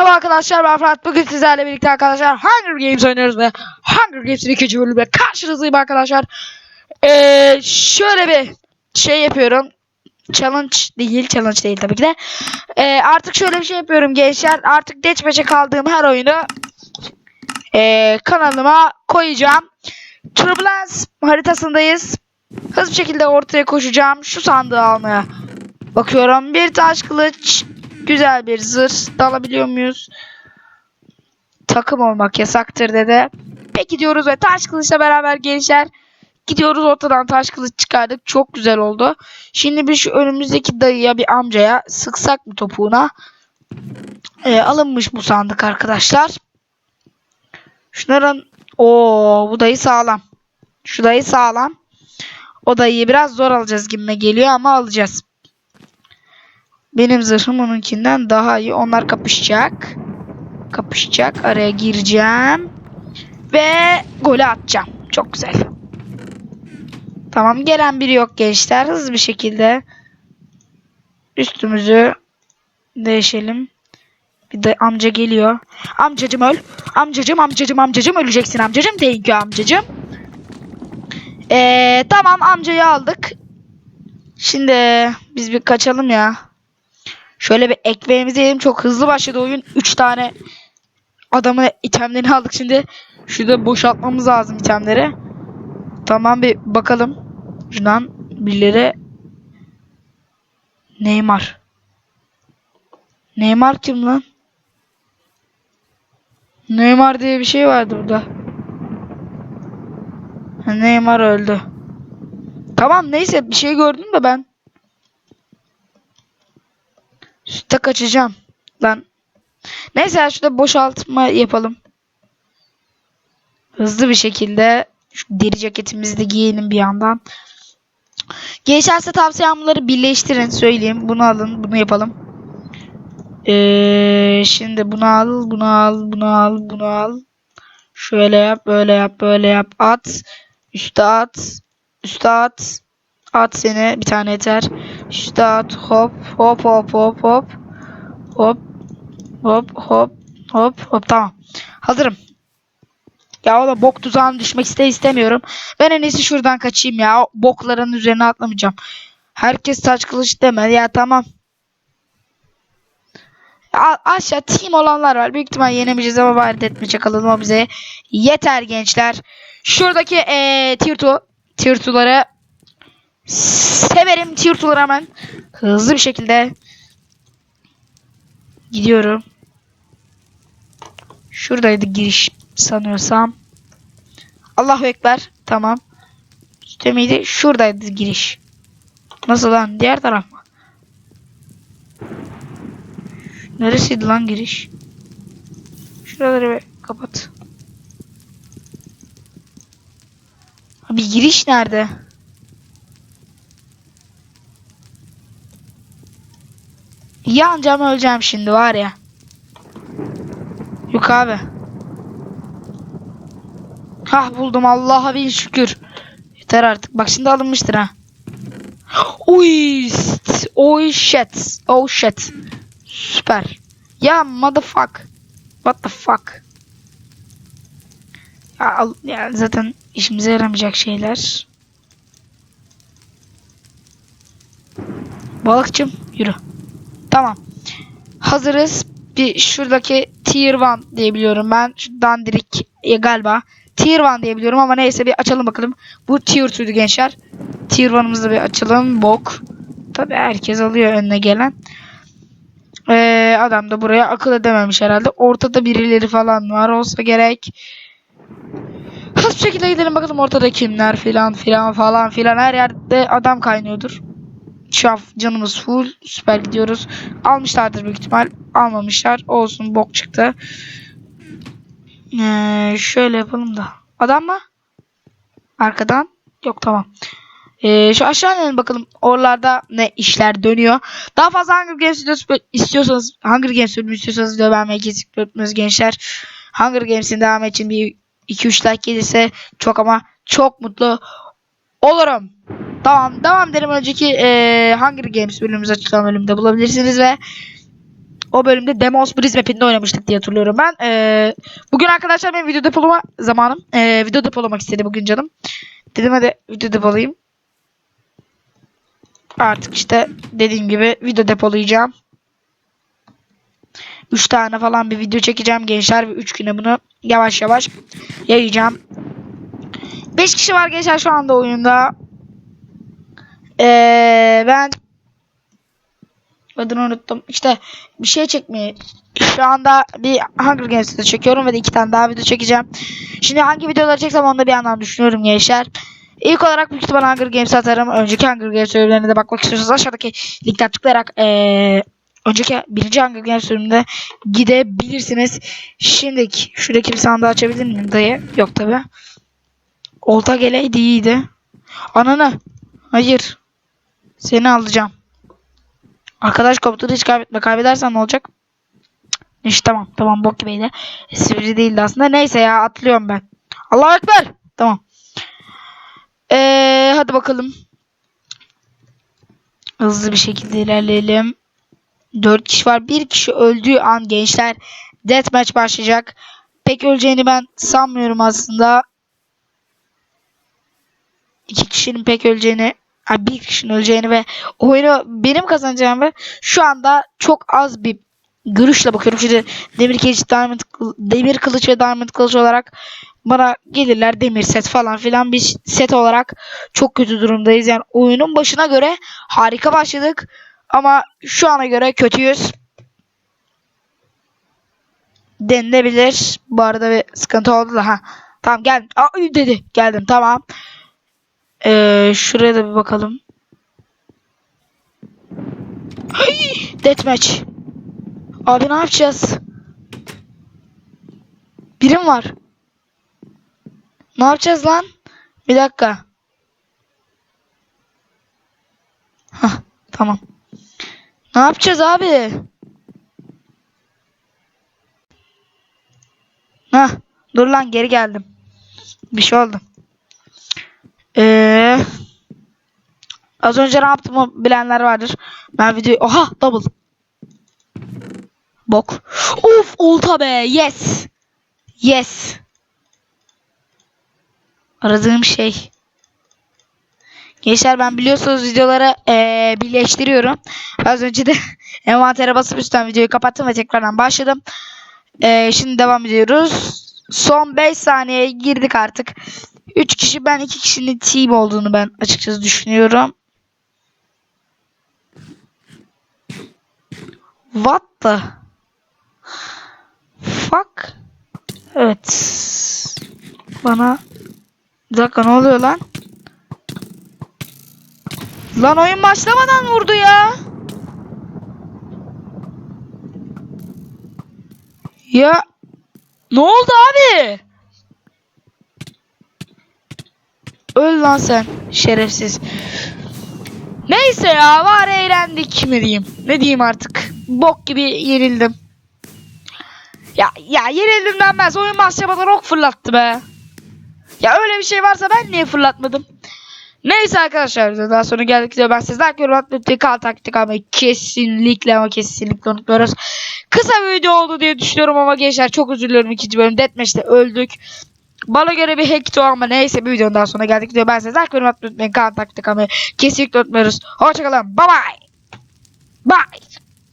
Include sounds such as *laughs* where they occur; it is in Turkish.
Merhaba arkadaşlar ben Fırat. Bugün sizlerle birlikte arkadaşlar Hunger Games oynuyoruz ve Hunger Games'in ikinci bölümüyle karşınızdayım arkadaşlar. Ee, şöyle bir şey yapıyorum. Challenge değil, challenge değil tabii ki de. Ee, artık şöyle bir şey yapıyorum gençler. Artık Deathmatch'e kaldığım her oyunu ee, kanalıma koyacağım. Turbulence haritasındayız. Hızlı bir şekilde ortaya koşacağım. Şu sandığı almaya bakıyorum. Bir taş kılıç, güzel bir zırh da alabiliyor muyuz? Takım olmak yasaktır dedi. Peki diyoruz ve taş kılıçla beraber gençler gidiyoruz ortadan taş kılıç çıkardık. Çok güzel oldu. Şimdi bir şu önümüzdeki dayıya bir amcaya sıksak mı topuğuna? Ee, alınmış bu sandık arkadaşlar. Şunların o bu dayı sağlam. Şu dayı sağlam. O dayıyı biraz zor alacağız gibime geliyor ama alacağız. Benim zırhım onunkinden daha iyi. Onlar kapışacak. Kapışacak. Araya gireceğim. Ve golü atacağım. Çok güzel. Tamam gelen biri yok gençler. Hızlı bir şekilde üstümüzü değişelim. Bir de amca geliyor. Amcacım öl. Amcacım amcacım amcacım öleceksin amcacım. Thank you amcacım. Ee, tamam amcayı aldık. Şimdi biz bir kaçalım ya. Şöyle bir ekmeğimizi yiyelim. Çok hızlı başladı oyun. 3 tane adamın itemlerini aldık şimdi. Şurada boşaltmamız lazım itemleri. Tamam bir bakalım. Şuradan birileri Neymar. Neymar kim lan? Neymar diye bir şey vardı burada. Neymar öldü. Tamam neyse bir şey gördüm de ben. Sütte kaçacağım. Lan. Neyse şurada boşaltma yapalım. Hızlı bir şekilde şu deri ceketimizi de giyelim bir yandan. Geçerse tavsiyemleri birleştirin söyleyeyim. Bunu alın bunu yapalım. Ee, şimdi bunu al bunu al bunu al bunu al. Şöyle yap böyle yap böyle yap at. Üste at. Üste at. At seni bir tane yeter. İşte at hop hop hop hop hop. Hop hop hop hop hop tamam. Hazırım. Ya oğlum bok tuzağına düşmek iste istemiyorum. Ben en iyisi şuradan kaçayım ya. Bokların üzerine atlamayacağım. Herkes taç kılıç demedi ya tamam. A aşağı team olanlar var. Büyük ihtimal yenemeyeceğiz ama bari etmeyecek kalalım o bize. Yeter gençler. Şuradaki ee, tier 2 tier 2'ları severim tier 2'ları hemen. Hızlı bir şekilde gidiyorum. Şuradaydı giriş sanıyorsam. Allahu Ekber. Tamam. Üstte miydi? Şuradaydı giriş. Nasıl lan? Diğer taraf mı? Neresiydi lan giriş? Şuraları bir kapat. Abi giriş nerede? Yanacağım öleceğim şimdi var ya. Yok abi. Hah buldum Allah'a bin şükür. Yeter artık. Bak şimdi alınmıştır ha. Oy, oy shit. Oh shit. Süper. Ya motherfuck. What the fuck. Ya, al- ya zaten işimize yaramayacak şeyler. Balıkçım yürü. Tamam. Hazırız. Bir şuradaki tier 1 diyebiliyorum ben. Şu dandirik e, galiba. Tier 1 diyebiliyorum ama neyse bir açalım bakalım. Bu tier 2'dü gençler. Tier 1'ımızı da bir açalım. Bok. Tabi herkes alıyor önüne gelen. Ee, adam da buraya akıl edememiş herhalde. Ortada birileri falan var olsa gerek. Hızlı şekilde gidelim bakalım ortada kimler filan filan falan filan. Her yerde adam kaynıyordur. An canımız full. Süper gidiyoruz. Almışlardır büyük ihtimal. Almamışlar. Olsun bok çıktı. Ee, şöyle yapalım da. Adam mı? Arkadan. Yok tamam. Ee, şu aşağı inelim bakalım. Oralarda ne işler dönüyor. Daha fazla Hunger Games videosu istiyorsanız Hunger Games bölümü istiyorsanız video beğenmeyi kesinlikle gençler. Hunger Games'in devamı için bir 2-3 like gelirse çok ama çok mutlu olurum. Tamam devam edelim önceki e, Hunger Games bölümümüz açılan bölümde bulabilirsiniz ve O bölümde Demos Breeze mapinde oynamıştık diye hatırlıyorum ben. Ee, bugün arkadaşlar benim video depolama zamanım. Ee, video depolamak istedi bugün canım. Dedim hadi video depolayayım. Artık işte dediğim gibi video depolayacağım. 3 tane falan bir video çekeceğim gençler ve 3 güne bunu yavaş yavaş yayacağım. 5 kişi var gençler şu anda oyunda. Ee, ben adını unuttum. İşte bir şey çekmeyi şu anda bir Hunger Games'de çekiyorum ve de iki tane daha video çekeceğim. Şimdi hangi videoları çeksem onu da bir yandan düşünüyorum gençler. İlk olarak büyük ihtimalle Hunger Games atarım. Önceki Hunger Games bölümlerine de bakmak istiyorsanız aşağıdaki linkten tıklayarak ee, önceki birinci Hunger Games bölümünde gidebilirsiniz. Şimdiki şuradaki bir sandığı açabilir miyim dayı? Yok tabi. Olta geleydi iyiydi. Ananı. Hayır. Seni alacağım. Arkadaş komutanı hiç kaybetme. Kaybedersen ne olacak? İşte tamam. Tamam bok gibiydi. Sivri değildi aslında. Neyse ya atlıyorum ben. Allahu Ekber. Tamam. Ee, hadi bakalım. Hızlı bir şekilde ilerleyelim. 4 kişi var. Bir kişi öldüğü an gençler deathmatch başlayacak. Pek öleceğini ben sanmıyorum aslında. İki kişinin pek öleceğini ha, bir kişinin öleceğini ve oyunu benim kazanacağımı şu anda çok az bir görüşle bakıyorum. Şimdi demir kılıç, diamond, demir kılıç ve diamond kılıç olarak bana gelirler demir set falan filan bir set olarak çok kötü durumdayız. Yani oyunun başına göre harika başladık ama şu ana göre kötüyüz. Denilebilir. Bu arada bir sıkıntı oldu da ha. Tamam gel. Aa, dedi. Geldim tamam. Ee, şuraya da bir bakalım. Ay, deathmatch. Abi ne yapacağız? Birim var. Ne yapacağız lan? Bir dakika. Hah, tamam. Ne yapacağız abi? Hah, dur lan geri geldim. Bir şey oldu. Ee, az önce ne yaptığımı bilenler vardır. Ben videoyu... Oha double. Bok. Of olta be. Yes. Yes. Aradığım şey. Gençler ben biliyorsunuz videoları eee, birleştiriyorum. Az önce de *laughs* envantere basıp üstten videoyu kapattım ve tekrardan başladım. Eee, şimdi devam ediyoruz. Son 5 saniyeye girdik artık. 3 kişi ben 2 kişinin team olduğunu ben açıkçası düşünüyorum. What the fuck? Evet. Bana bir dakika ne oluyor lan? Lan oyun başlamadan vurdu ya. Ya ne oldu abi? Öl lan sen şerefsiz. Neyse ya var eğlendik mi diyeyim. Ne diyeyim artık. Bok gibi yenildim. Ya ya yenildim denmez. Oyun başlamadan ok fırlattı be. Ya öyle bir şey varsa ben niye fırlatmadım? Neyse arkadaşlar daha sonra geldik diyor. Ben sizler yorum atmayı kal taktik almayı kesinlikle ama kesinlikle unutmuyoruz. Kısa bir video oldu diye düşünüyorum ama gençler çok özür diliyorum ikinci bölüm Deathmatch'te öldük. Bana göre bir hackti o ama neyse bir videonun daha sonra geldik diyor. Ben sizler yorum atmayı kal taktik almayı kesinlikle unutmuyoruz. Hoşçakalın. Bye bye. Bye.